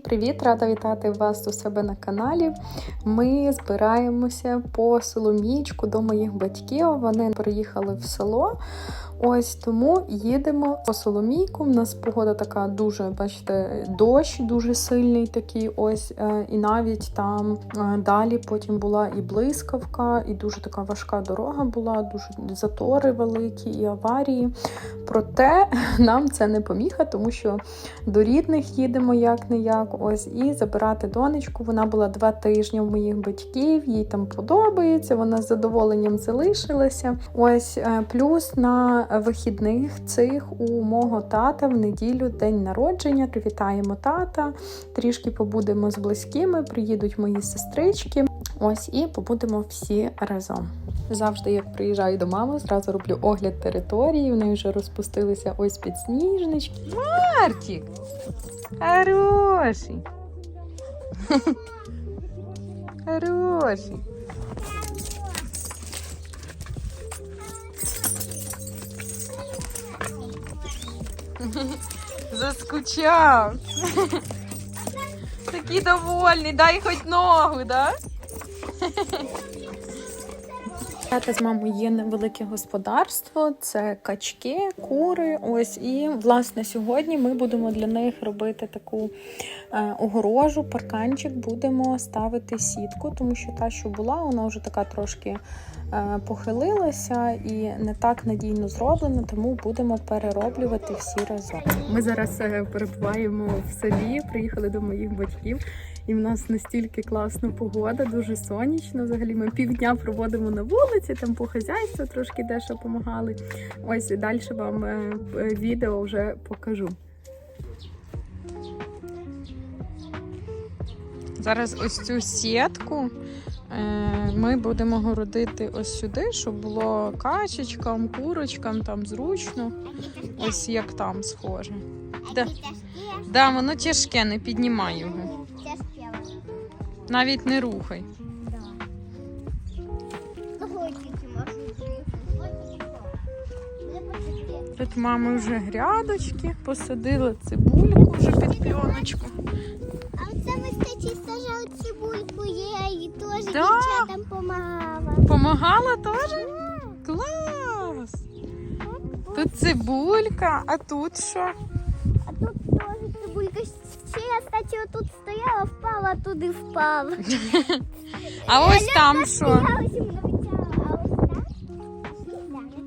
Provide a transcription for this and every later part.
Привіт, рада вітати вас у себе на каналі. Ми збираємося по Соломієчку до моїх батьків. Вони переїхали в село. Ось тому їдемо по Соломійку. У нас погода така дуже, бачите, дощ дуже сильний такий. Ось е, і навіть там е, далі потім була і блискавка, і дуже така важка дорога була, дуже затори великі і аварії. Проте нам це не поміха, тому що до рідних їдемо як не як. Ось і забирати донечку. Вона була два тижні в моїх батьків, їй там подобається. Вона з задоволенням залишилася. Ось е, плюс на вихідних цих у мого тата в неділю день народження. Привітаємо тата, трішки побудемо з близькими, приїдуть мої сестрички. Ось і побудемо всі разом. Завжди, як приїжджаю до мами, зразу роблю огляд території. В неї вже розпустилися ось підсніжнички. Мартік! Хороший! Хороший! Заскучав. Такий довольний, дай хоч ногу, да? Тата з мамою є невелике господарство, це качки, кури. Ось і власне сьогодні ми будемо для них робити таку е, огорожу, парканчик. Будемо ставити сітку, тому що та, що була, вона вже така трошки е, похилилася і не так надійно зроблена, тому будемо перероблювати всі разом. Ми зараз е, перебуваємо в селі, приїхали до моїх батьків. І в нас настільки класна погода, дуже сонячно. Взагалі ми півдня проводимо на вулиці, там по хазяйству трошки дещо допомагали. Ось і далі вам е, е, відео вже покажу. Зараз ось цю сітку е, ми будемо городити ось сюди, щоб було качечкам, курочкам там зручно. Ось як там схоже. Да. Да, воно тяжке, не піднімай його. Навіть не рухай. Тут мами вже грядочки, посадила цибульку вже під піоночку. А оце з сажали цибульку, я їй теж Да. дівчатам допомагала. Помагала теж? Клас! Тут цибулька, а тут що? Я, отут стояла, впала, туди впала. А ось там що?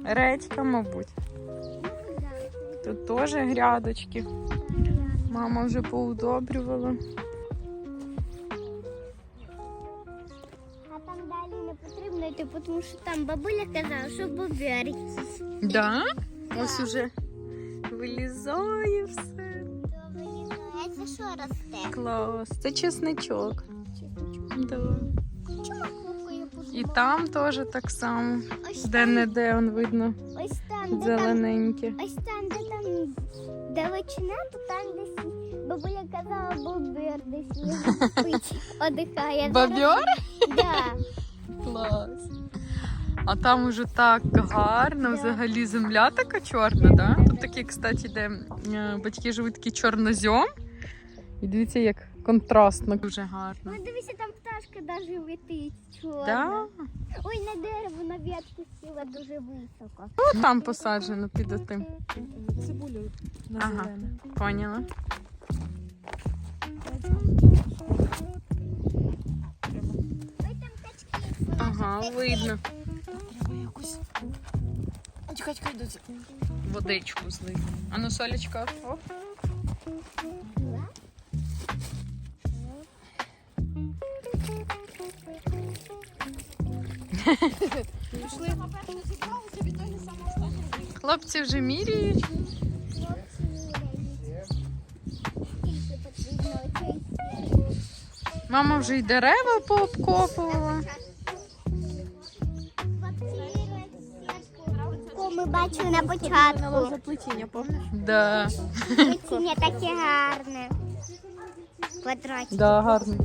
Редька, мабуть. Тут теж грядочки. Мама вже поудобрювала. А там далі не потрібно йти, тому що там бабуля казала, що бобер. Да? Ось уже вилізає все. Це що росте? Клас. Це чесничок. Да. І там теж так само. Ось Де там, не де он видно ось там, де там. Ось там, де там далечина, то там десь бабуля казала, бобер десь лежить, спить, одихає. Бабьор? Да. Клас. А там уже так гарно, взагалі земля така чорна, да? Тут такі, кстати, де е, батьки живуть такий чорнозьом. І дивіться, як контрастно дуже гарно. Ну дивися, там пташка навіть летить. Чорна. Да? Ой, на дерево на ветку сіла дуже високо. Ну, там посаджено під отим. Цибулю на Ага. зелене. Поняла. Ой, там качки. Ага, видно. Треба якусь. Чекай, чекай, доця. Водичку злити. А ну, солечка. Оп. Пішли. Хлопці вже міряють. Мама вже й дерева пообкопувала. Ко ми бачили на початку. лозоплетіння, пам'ятаєш? Да. Плетіння таке гарне. Квадратик. Да, гарно.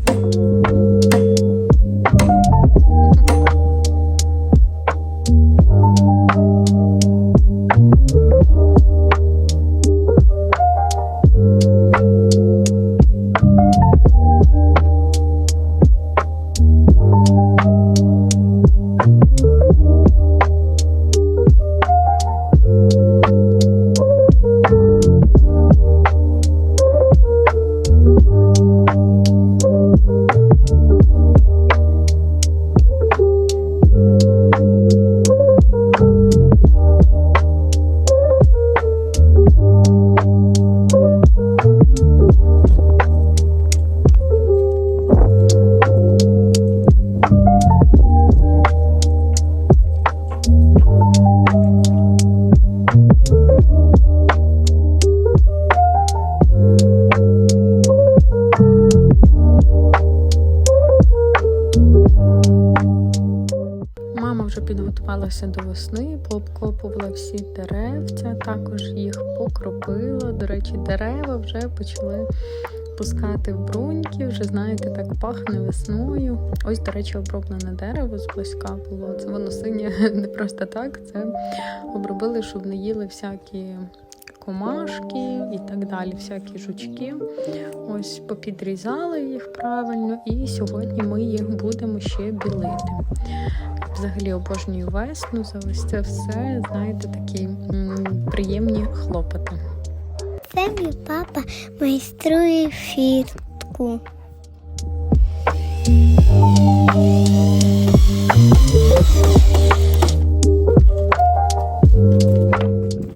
Пообкопувала всі деревця, також їх покропила. До речі, дерева вже почали пускати в бруньки, вже знаєте, так пахне весною. Ось, до речі, оброблене дерево зблизька було. Це воно синє не просто так. Це обробили, щоб не їли всякі комашки і так далі, всякі жучки. Ось попідрізали їх правильно, і сьогодні ми їх будемо ще білити. Взагалі обожнюю весну за ось це все, знаєте, такі м, приємні хлопоти. Це мій папа майструє фіртку.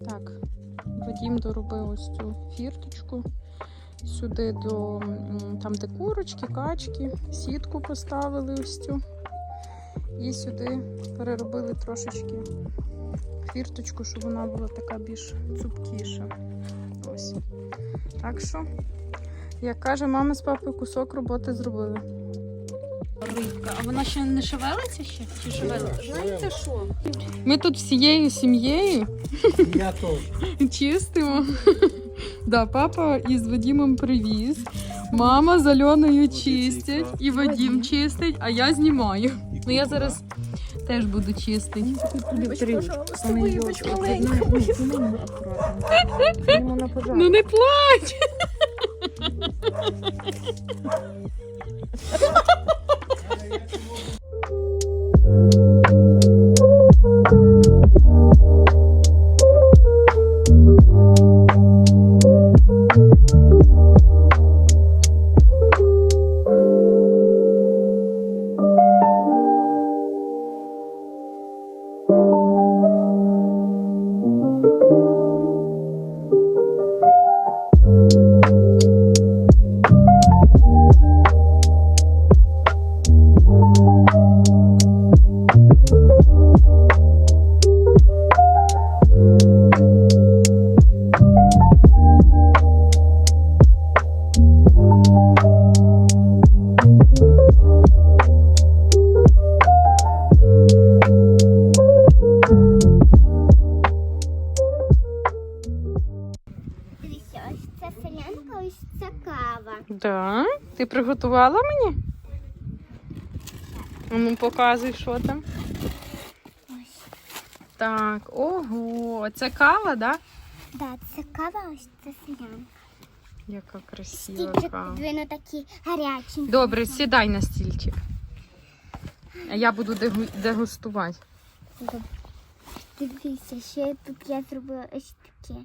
Так, Вадім доробив ось цю фірточку. Сюди до там, де курочки, качки, сітку поставили ось цю. І сюди переробили трошечки фірточку, щоб вона була така більш цупкіша. Ось. Так що, як каже мама з папою, кусок роботи зробили. Рибка, а вона ще не шевелиться ще? Чи шевелиться? Знаєте що? Ми тут всією сім'єю Я чистимо. Да, папа із Вадімом привіз. Мама з Альоною чистить і Вадім чистить, а я знімаю. Ну я зараз теж буду чистити. Ну не плач. Приготувала мені? А Ну, показуй, що там. Ось. Так, ого, це кава, да? Да, це кава, ось це селянка. Яка красива Стільчик кава. двину такі гарячі. Добре, сідай на стільчик. А я буду дегу- дегустувати. Добре. Дивіться, ще тут я зробила ось таке.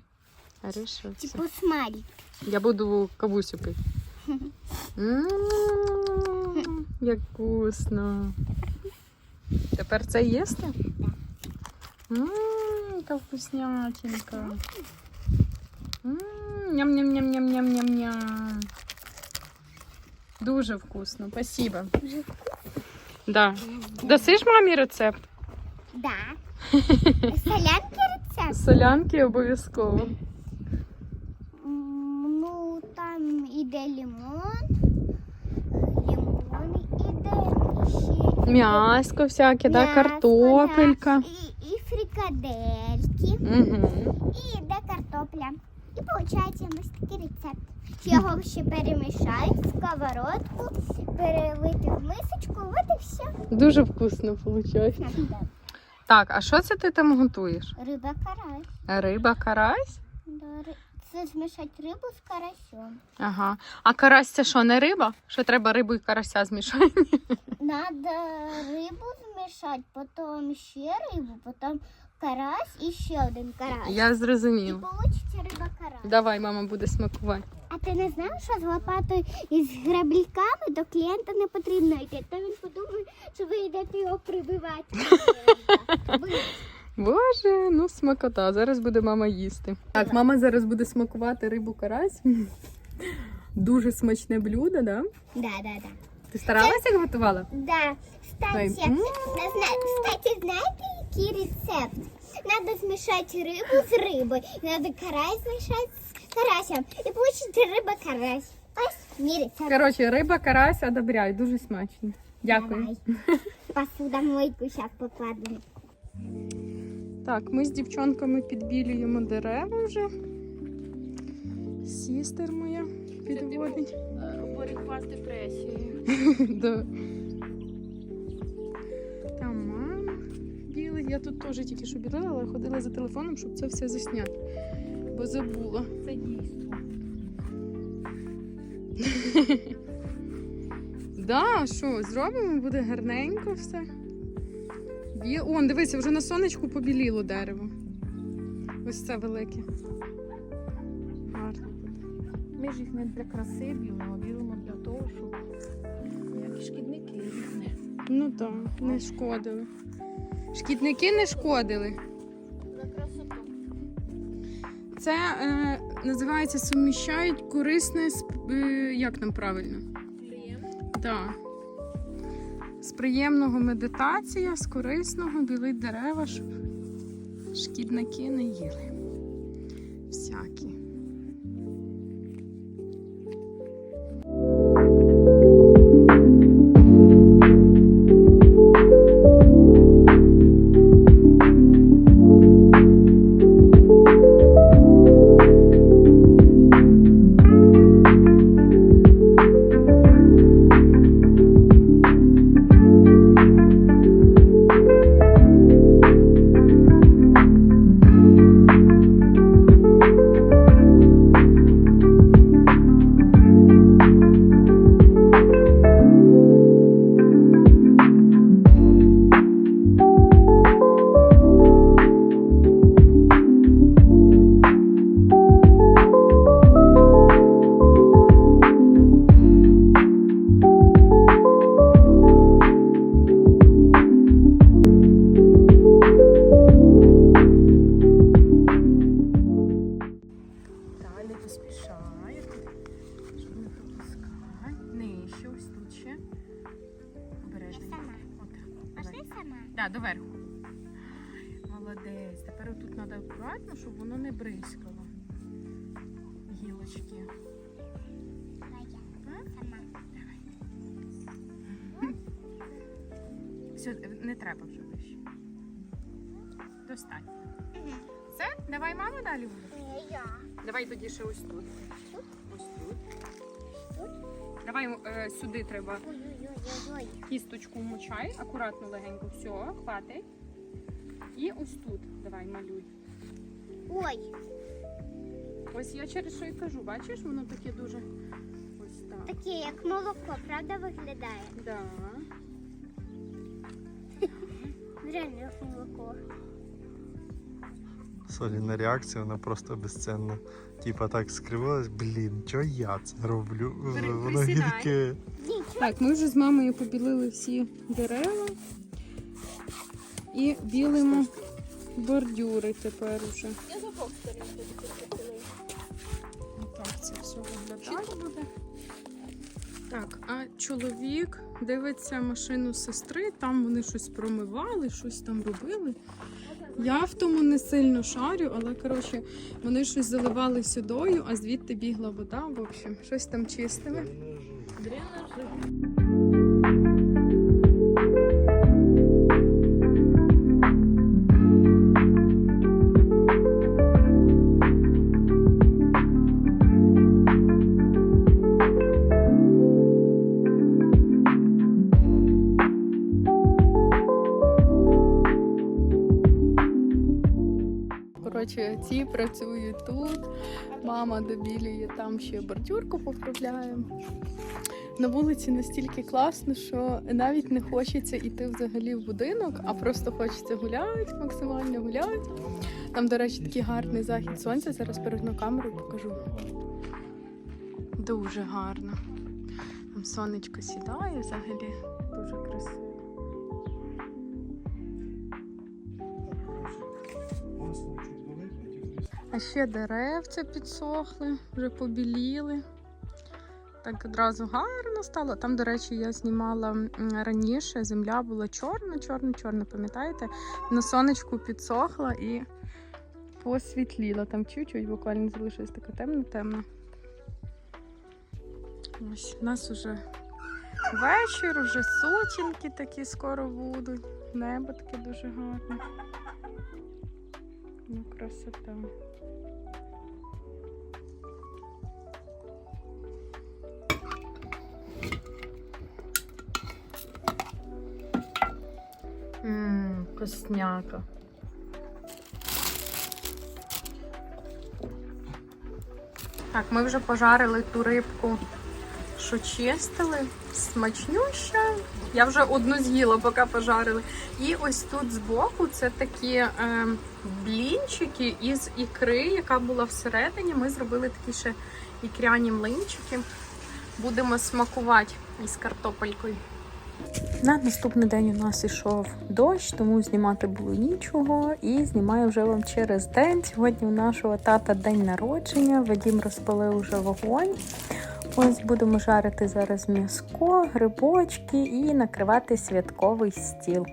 Хорошо. Типу смайлик. Я буду кавусю пити. М, Як вкусно. Тепер це їсти? М, Яка вкуснятинка. Ням-ням-ням-ням-ням-ням-ням. Дуже вкусно, спасибо. Да. Дасиш мамі рецепт? Да. Солянки рецепт. Солянки обов'язково. М, Ну, там іде лимон, лимон іде. М'яско всяке, да, картопелька. І, і фрикадельки, Угу. і йде картопля. І виходить ось такий рецепт. Його ще перемішають в сковородку, перелити в мисочку, от і все. Дуже вкусно виходить. Так, а що це ти там готуєш? Риба карась. Риба карась? Да, Це змішати рибу з карасем. Ага. А карась це що, не риба? Що треба рибу і карася змішати? Надо рибу змішати, потім ще рибу, потім карась і ще один карась. Я І зрозуміла. вийде риба карась. Давай, мама буде смакувати. А ти не знав, що з лопатою і з грабліками до клієнта не потрібно йти, то він подумає, що ви йдете його прибивати. Боже, ну смакота. Зараз буде мама їсти. Так, мама зараз буде смакувати рибу карась. Дуже смачне блюдо, да? Да, да, да. Ти старалася як готувала? Да. Дай. Кстати, М. знаєте, який рецепт? Надо змішати рибу з рибою. Надо карась змішати з карасем. І вийде риба карась. Ось мій рецепт. Коротше, риба карась одобряю, дуже смачно. Дякую. Давай. Посуда мойку зараз покладемо. Так, ми з дівчонками підбілюємо дерева вже. Сістер моя підводить. Боротьба з депресією. Да. Мама білить. Я тут теж тільки що білила, але ходила за телефоном, щоб це все засняти. Бо забула. Це дійство. Да, що, зробимо, буде гарненько все. Бі... Он, дивися, вже на сонечку побіліло дерево. Ось це велике. Гарно. Ми ж їх не для краси білимо, а білимо для того, щоб ніякі шкідники їх не. Ну так, не шкодили. Шкідники не шкодили. Це е, називається суміщають корисне з е, як там правильно? Так. З приємного медитація, з корисного білить дерева, щоб шкідники не їли. Всякі. Все, не треба вже вище. Достатньо. Мгм. Все, давай мама далі буде. Е, Я. Давай тоді ще ось тут. Тут? Ось тут. Тут? Давай е, сюди треба Ой-ой-ой-ой. кісточку вмочай, акуратно легенько. Все, хватить. І ось тут. Давай малюй. Ой. Ось я через що і кажу, бачиш, воно таке дуже ось так. Таке, як молоко, правда, виглядає? Да. Реально молоко. Соліна реакція, вона просто безцінна. Типа так скривилась, блін, чого я це роблю? Воно гірке. Так, ми вже з мамою побілили всі дерева і білимо бордюри тепер уже. Я за повторю Так, це все виглядати буде. Так, а чоловік дивиться машину сестри, там вони щось промивали, щось там робили. Я в тому не сильно шарю, але коротше, вони щось заливали сюдою, а звідти бігла вода. В общем, щось там чистили. Коротше, ці працюють тут. Мама добілює там ще бордюрку поправляє. На вулиці настільки класно, що навіть не хочеться йти взагалі в будинок, а просто хочеться гуляти, максимально гуляти. Там, до речі, такий гарний захід сонця. Зараз перегну камеру покажу. Дуже гарно. Там сонечко сідає взагалі. Дуже красиво. А ще деревця підсохли, вже побіліли. Так одразу гарно стало. Там, до речі, я знімала раніше. Земля була чорна, чорна, чорна, пам'ятаєте? На сонечку підсохла і посвітліла. Там чуть-чуть буквально залишилась така темна-темна. Ось у нас уже вечір, уже сутінки такі скоро будуть. Небо таке дуже гарне. Ну, красота. Ммм. Так, ми вже пожарили ту рибку, що чистили. Смачнюща. Я вже одну з'їла, поки пожарили. І ось тут збоку це такі е, блінчики із ікри, яка була всередині. Ми зробили такі ще ікряні млинчики. Будемо смакувати із картопелькою. На наступний день у нас ішов дощ, тому знімати було нічого. І знімаю вже вам через день. Сьогодні у нашого тата день народження. Вадім розпалив уже вогонь. Ось будемо жарити зараз м'язко, грибочки і накривати святковий стіл.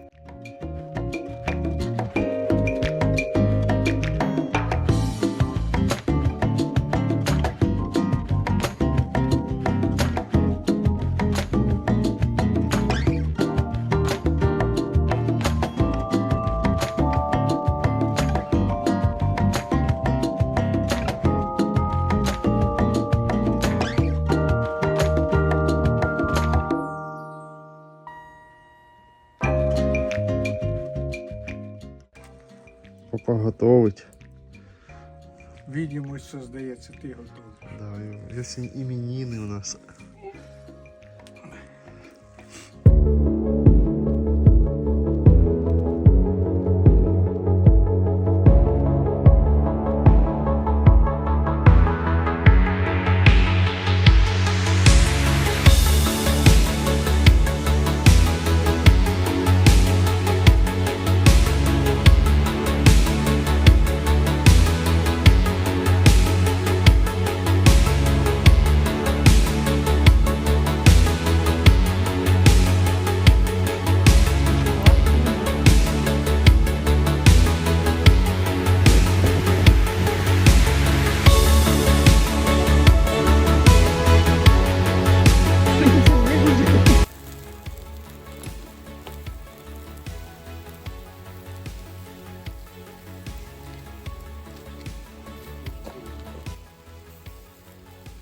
Папа готовить. що здається, ти готовий. Да, если именины у нас.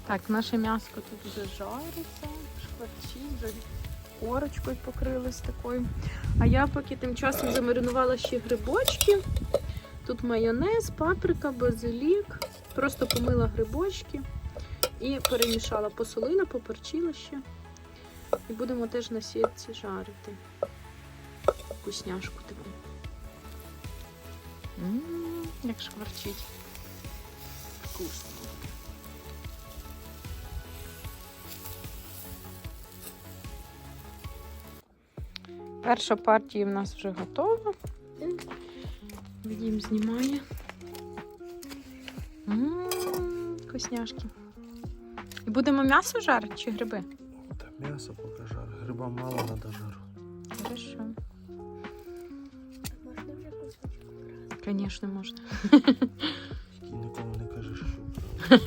Так, наше м'яско тут вже жариться, шкварчить, вже корочкою покрилось такою. А я поки тим часом замаринувала ще грибочки. Тут майонез, паприка, базилік. Просто помила грибочки і перемішала, посолила, поперчила ще. І будемо теж на сітці жарити. Вкусняшку таку. М, Як шкварчить. Вкусно. Перша партія в нас вже готова. Відім знімає. М, Вкусняшки. І будемо м'ясо жарити чи гриби? Да, мясо пока жар. Гриба мало надо жару. Хорошо. Можна вже кусочок? Звісно, можна. Тільки нікому не кажеш, що.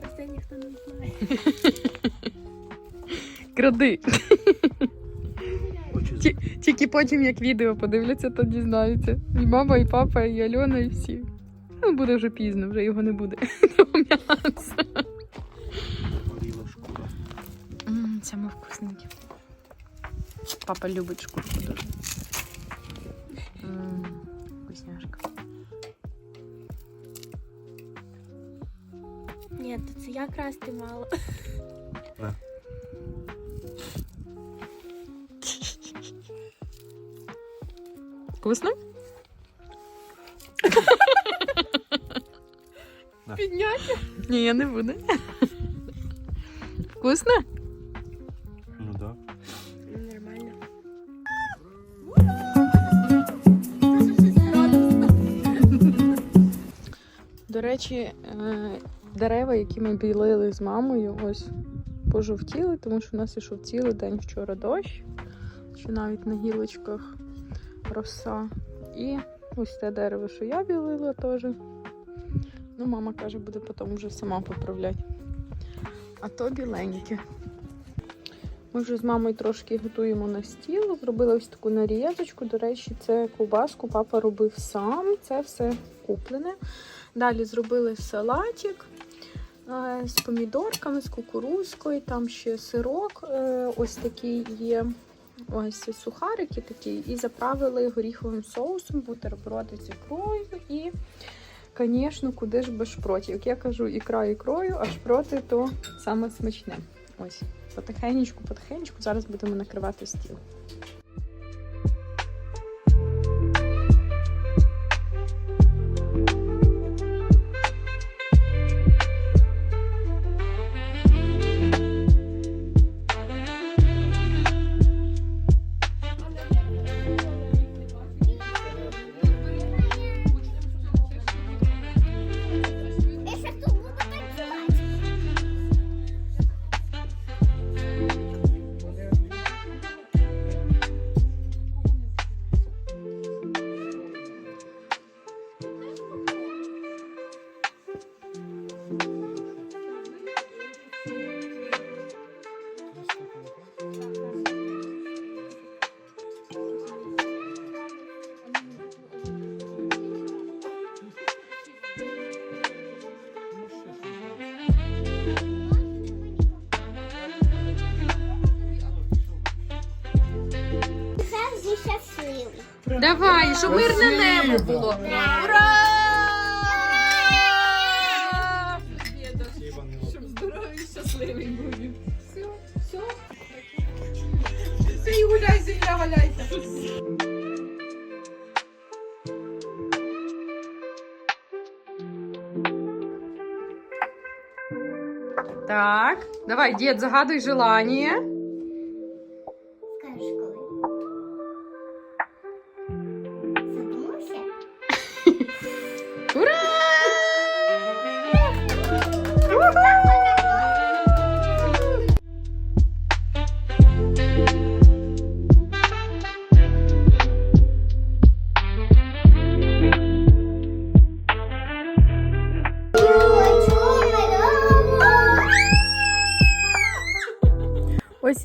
Просто ніхто не знає. Кради. Потім, як відео подивляться, то дізнаються. І мама, і папа, і Альона, і всі. Ну, буде вже пізно, вже його не буде. М'яса. горіла Саме вкусненьке. Папа любить шкурку дуже. Вкусняшка. Ні, то це я красти мало. Вкусно? Підняти? Ні, я не буду. Вкусно? Ну да. Нормально. До речі, е, дерева, які ми білили з мамою, ось пожовтіли, тому що у нас ішов цілий день вчора дощ, що навіть на гілочках роса. І ось те дерево, що я білила теж. Ну, мама каже, буде потім вже сама поправляти. А то біленьке. Ми вже з мамою трошки готуємо на стіл. Зробили ось таку нарізочку. До речі, це ковбаску папа робив сам. Це все куплене. Далі зробили салатик е, з помідорками, з кукурузкою, там ще сирок. е, Ось такий є. Ось сухарики такі, і заправили горіховим соусом, бутерброди з ікрою і, звісно, куди ж без шпротів. Як я кажу, ікра ікрою, а шпроти то саме смачне. Ось, потихенечку, потихенечку зараз будемо накривати стіл. Давай, щоб мирне небо було. Ура! Щоб здоровий і щасливий був. Все, все. Все, і гуляй, земля валяйся. Так, давай, дід, загадуй желание. Скажеш коли?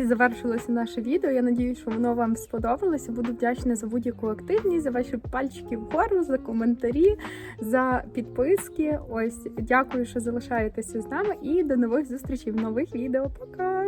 Завершилося наше відео. Я надіюсь, що воно вам сподобалося. Буду вдячна за будь-яку активність, за ваші пальчики вгору, за коментарі, за підписки. Ось дякую, що залишаєтеся з нами. І до нових зустрічей в нових відео. Пока!